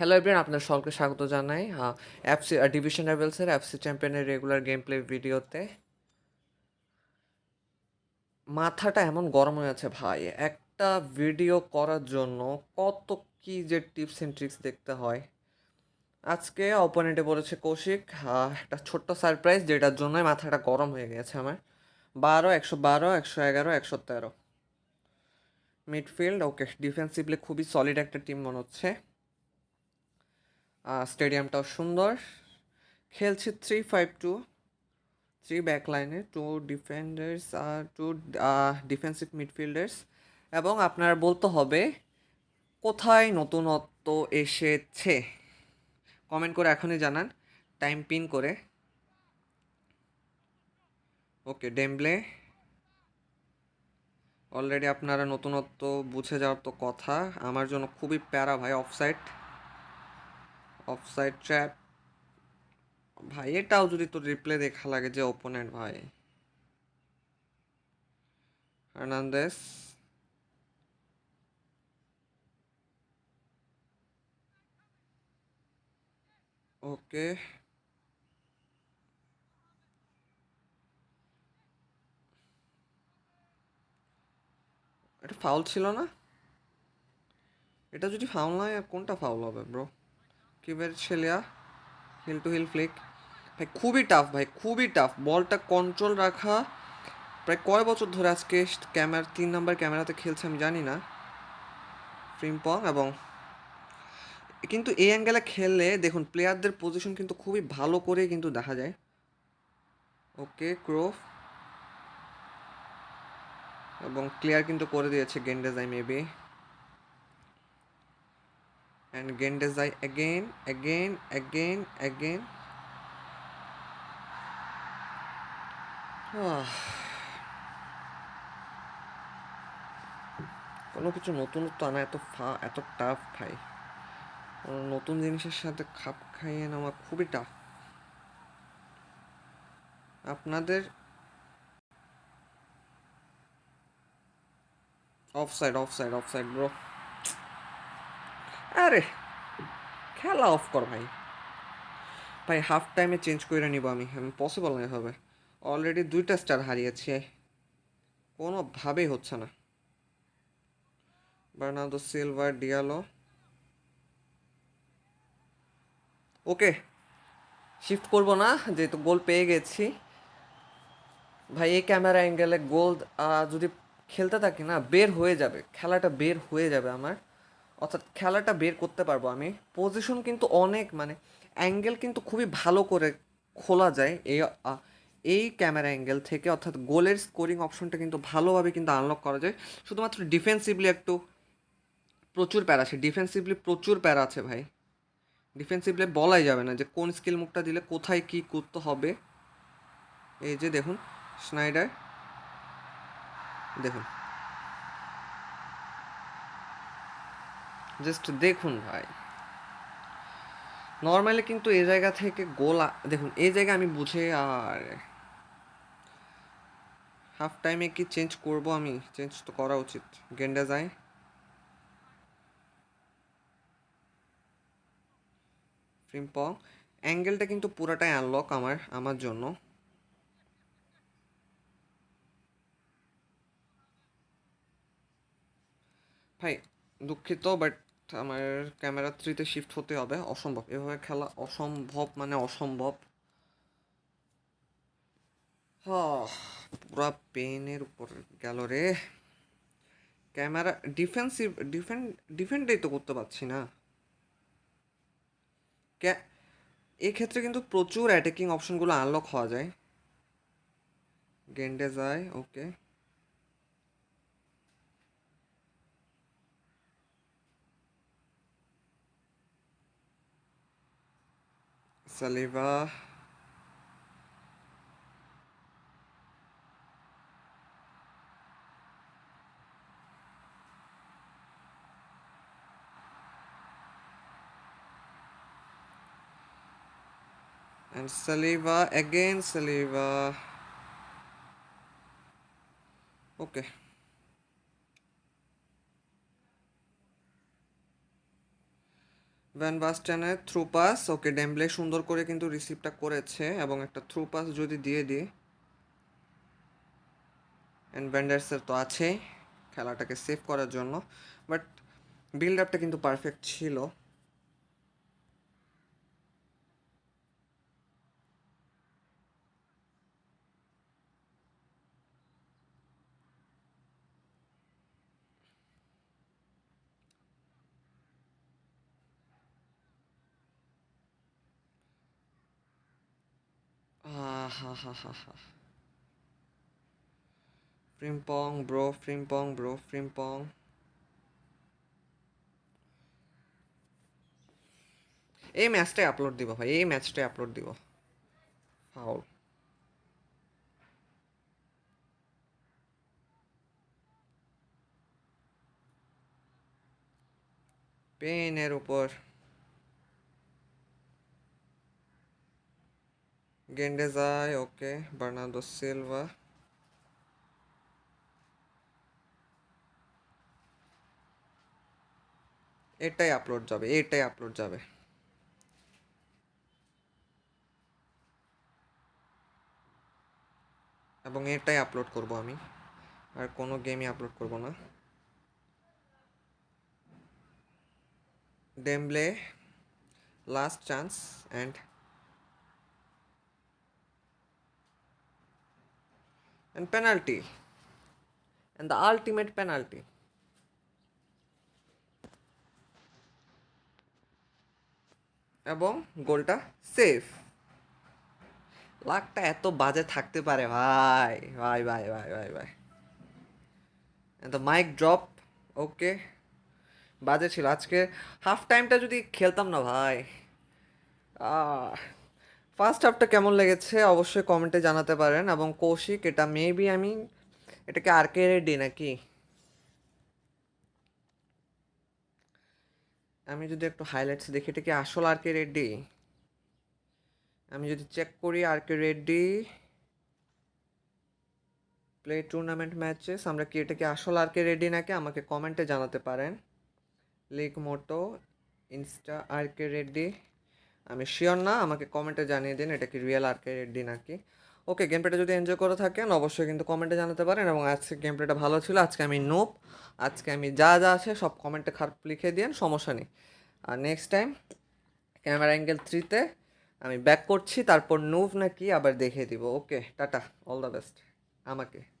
Hello everyone আপনার সকলকে স্বাগত জানাই এফসি ডিভিশন লেভেলসের এফসি চ্যাম্পিয়নের রেগুলার গেম প্লে ভিডিওতে মাথাটা এমন গরম হয়ে আছে ভাই, একটা ভিডিও করার জন্য কত কি যে টিপস অ্যান্ড ট্রিক্স দেখতে হয়। আজকে অপোনেন্টে বলেছে কৌশিক একটা ছোট্ট সারপ্রাইজ যেটার জন্যই মাথাটা গরম হয়ে গেছে আমার। বারো, একশো বারো, একশো এগারো, একশো তেরো। মিডফিল্ড ওকে ডিফেন্সিভলি খুবই সলিড একটা টিম মনে হচ্ছে। স্টেডিয়ামটাও সুন্দর। খেলছি three five two three back লাইনে টু ডিফেন্ডার্স আর টু ডিফেন্সিভ মিডফিল্ডার্স এবং আপনার বলতে হবে, কোথায় নতুনত্ব এসেছে? কমেন্ট করে এখনই জানান টাইম পিন করে। ওকে ডেমব্লে অলরেডি আপনারা নতুনত্ব বুঝে যাওয়ার তো কথা। আমার জন্য খুবই প্যারা ভাই অফসাইড অফসাইড ট্র্যাপ। ভাই, এটাও যদি তোর রিপ্লে দেখা লাগে যে ওপোনেন্ট ভাই। Hernandez okay. এটা ফাউল ছিল না? এটা যদি ফাউল নয় আর কোনটা ফাউল হবে ব্রো কিবের ছেলিয়া হিল টু হিল ফ্লিক ভাই, খুবই টাফ ভাই, খুবই টাফ বলটা কন্ট্রোল রাখা। প্রায় কয় বছর ধরে আজকে ক্যামেরা, তিন নাম্বার ক্যামেরাতে খেলছে আমি জানি না। ফ্রিম্পং এবং কিন্তু এই অ্যাঙ্গেলে খেললে, দেখুন প্লেয়ারদের পজিশন কিন্তু খুবই ভালো করে কিন্তু দেখা যায়। ওকে ক্রোফ এবং ক্লিয়ার কিন্তু করে দিয়েছে Gendazai maybe and Gendazai again, again, again, again. আহ। কোনো কিছু নতুনত্ব আনা এত ফা এত টাফ ভাই নতুন জিনিসের সাথে খাপ খাইয়ে নেওয়া খুবই টাফ আপনাদের অফসাইড অফসাইড অফসাইড ব্রো আরে, খেলা অফ কর ভাই। ভাই হাফ টাইমে চেঞ্জ করে নিব আমি। আমি পসিবল নয় হবে অলরেডি দুইটা স্টার হারিয়েছি। কোনোভাবেই হচ্ছে না। বার্নাদো সিলভার ডিয়ালো ওকে শিফট করব না, যেহেতু গোল পেয়ে গেছি। ভাই, এই ক্যামেরা অ্যাঙ্গেলে গোল যদি খেলতে থাকি না, বের হয়ে যাবে। খেলাটা বের হয়ে যাবে আমার। অর্থাৎ খেলাটা বের করতে পারব আমি। পজিশন কিন্তু অনেক মানে অ্যাঙ্গেল কিন্তু খুবই ভালো করে খোলা যায় এই এই ক্যামেরা অ্যাঙ্গেল থেকে। অর্থাৎ গোলের স্কোরিং অপশনটা কিন্তু ভালোভাবে কিন্তু আনলক করা যায়। শুধুমাত্র ডিফেন্সিভলি একটু প্রচুর প্যারা আছে। ডিফেন্সিভলি প্রচুর প্যারা আছে ভাই। ডিফেন্সিভলি বলাই যাবে না যে কোন স্কিল মুখটা দিলে কোথায় কি করতে হবে। এই যে দেখুন স্নাইডার দেখুন। জাস্ট দেখুন ভাই। নর্মালি কিন্তু এই জায়গা থেকে গোল, দেখুন এই জায়গা আমি বুঝে আর হাফ টাইমে কি চেঞ্জ করব আমি? চেঞ্জ তো করা উচিত। গেন্ডা যায়। ফ্রিম্পং অ্যাঙ্গেলটা কিন্তু পুরাটাই আনলক আমার আমার জন্য। ভাই, দুঃখিত বাট আমার ক্যামেরা থ্রিতে শিফট হতে হবে, অসম্ভব। এভাবে খেলা অসম্ভব মানে অসম্ভব। হ্যাঁ পুরা পেনের উপর গেল রে। ক্যামেরা ডিফেন্সিভ ডিফেন্ড ডিফেন্ডই তো করতে পারছি না। এক্ষেত্রে কিন্তু প্রচুর অ্যাটাকিং অপশনগুলো আনলক হওয়া যায়। গেন্ডে যায় okay saliva. And saliva, again saliva. Okay. Van বাস্টানের through pass okay Dembele সুন্দর করে কিন্তু রিসিভটা করেছে, এবং একটা থ্রু পাস যদি দিয়ে দিই অ্যান্ড ভ্যান্ডার্সের তো আছেই খেলাটাকে সেভ করার জন্য বাট বিল্ড আপটা কিন্তু পারফেক্ট ছিল। Ah, ha, ha, ha. Frimpong, bro, Frimpong, bro, Frimpong. এই ম্যাচটাই আপলোড দিব ভাই এই ম্যাচটাই আপলোড দিব ফাউল পেনের উপর যায় ওকে বার্নার্দো সিলভা এটাই আপলোড যাবে, এটাই আপলোড যাবে। এবং এটাই আপলোড করব আমি। আর কোনো গেমই আপলোড করব না। Dembele last chance and and penalty. And the ultimate penalty. এবং গোলটা সেফ লাকটা এত বাজে থাকতে পারে, ভাই ভাই ভাই ভাই ভাই ভাই. দ্য মাইক ড্রপ ওকে বাজে ছিল। আজকে হাফ টাইমটা যদি খেলতাম না, ভাই। ফার্স্ট হাফটা কেমন লেগেছে অবশ্যই কমেন্টে জানাতে পারেন এবং কৌশিক, এটা মেবি আমি, এটাকে আর কে রেডি নাকি? আমি যদি একটু হাইলাইটস দেখি, এটা কি আসল আর কে রেডি আমি যদি চেক করি আর কে রেডি প্লে টুর্নামেন্ট ম্যাচেস আমরা কি এটা কি আসল আর কে রেডি নাকি? আমাকে কমেন্টে জানাতে পারেন। লিগ মোটো ইনস্টা আর কে রেডি আমি শিওর না, আমাকে কমেন্টে জানিয়ে দিন, এটা কি রিয়েল আরকে রেডি নাকি? ওকে গেম প্লেটা যদি এনজয় করে থাকেন, অবশ্যই কিন্তু কমেন্টে জানাতে পারেন এবং আজকে গেম প্লেটা ভালো ছিল, আজকে আমি নোপ আজকে আমি যা যা আছে সব কমেন্টে খারাপ লিখে দিন সমস্যা নেই। আর নেক্সট টাইম ক্যামেরা অ্যাঙ্গেল থ্রিতে আমি ব্যাক করছি, তারপর নোভ নাকি আবার দেখিয়ে দিব। Okay tata all the best আমাকে।